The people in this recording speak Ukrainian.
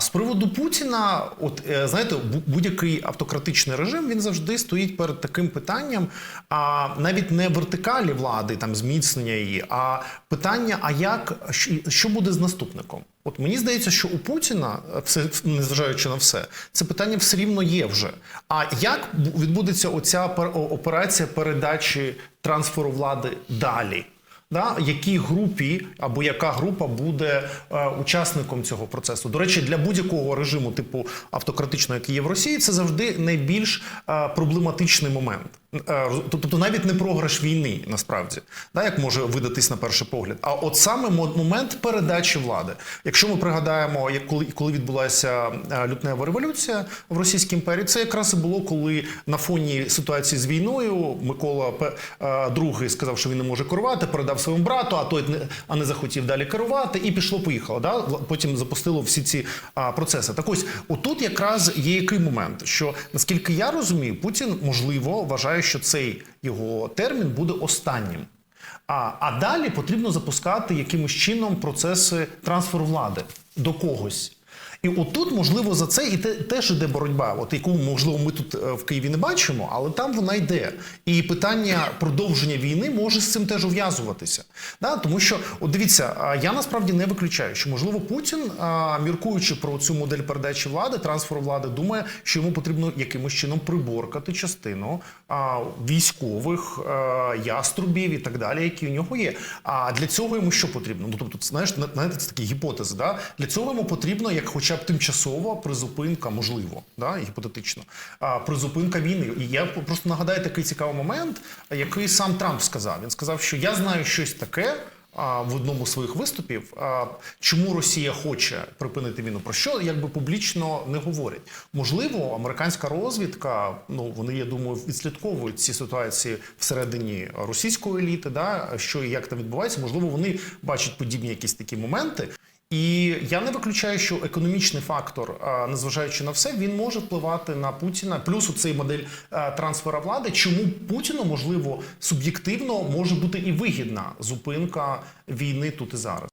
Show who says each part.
Speaker 1: З приводу Путіна, от е, знаєте, будь-який автократичний режим він завжди стоїть перед таким питанням, а навіть не вертикалі влади, там зміцнення її, а питання: а як що- буде з наступником? От мені здається, що у Путіна, е, все незважаючи на все, це питання все рівно є вже. А як відбудеться оця пер- операція передачі трансферу влади далі? Да, якій групі або яка група буде е, учасником цього процесу? До речі, для будь-якого режиму, типу автократичного, який є в Росії, це завжди найбільш е, проблематичний момент. Е, тобто навіть не програш війни, насправді, да, як може видатись на перший погляд. А от саме мо- момент передачі влади. Якщо ми пригадаємо, як коли, коли відбулася е, лютнева революція в Російській імперії, це якраз і було, коли на фоні ситуації з війною Микола П- е, II сказав, що він не може керувати, передав своєму брату, а той не, а не захотів далі керувати, і пішло, поїхало. Да? Потім запустило всі ці а, процеси. Так ось, отут якраз є який момент, що наскільки я розумію, Путін можливо вважає, що цей його термін буде останнім. А, а далі потрібно запускати якимось чином процеси трансферу влади до когось. І отут, можливо, за це і те, теж іде боротьба, от яку можливо ми тут е, в Києві не бачимо, але там вона йде. І питання продовження війни може з цим теж ув'язуватися. Да? Тому що, от дивіться, я насправді не виключаю, що можливо Путін, міркуючи про цю модель передачі влади, трансферу влади, думає, що йому потрібно якимось чином приборкати частину військових яструбів і так далі, які у нього є. А для цього йому що потрібно? Ну тобто, знаєш, знаєте, це такі гіпотези. Да? Для цього йому потрібно як хоча б тимчасова призупинка, можливо, да? гіпотетично, а, призупинка війни. І я просто нагадаю такий цікавий момент, який сам Трамп сказав. Він сказав, що я знаю щось таке. В одному з своїх виступів, чому Росія хоче припинити війну, про що якби публічно не говорять. Можливо, американська розвідка, ну вони я думаю, відслідковують ці ситуації всередині російської еліти, да що і як там відбувається. Можливо, вони бачать подібні якісь такі моменти. І я не виключаю, що економічний фактор, незважаючи на все, він може впливати на Путіна. Плюс у цей модель трансфера влади. Чому Путіну можливо суб'єктивно може бути і вигідна зупинка війни тут і зараз?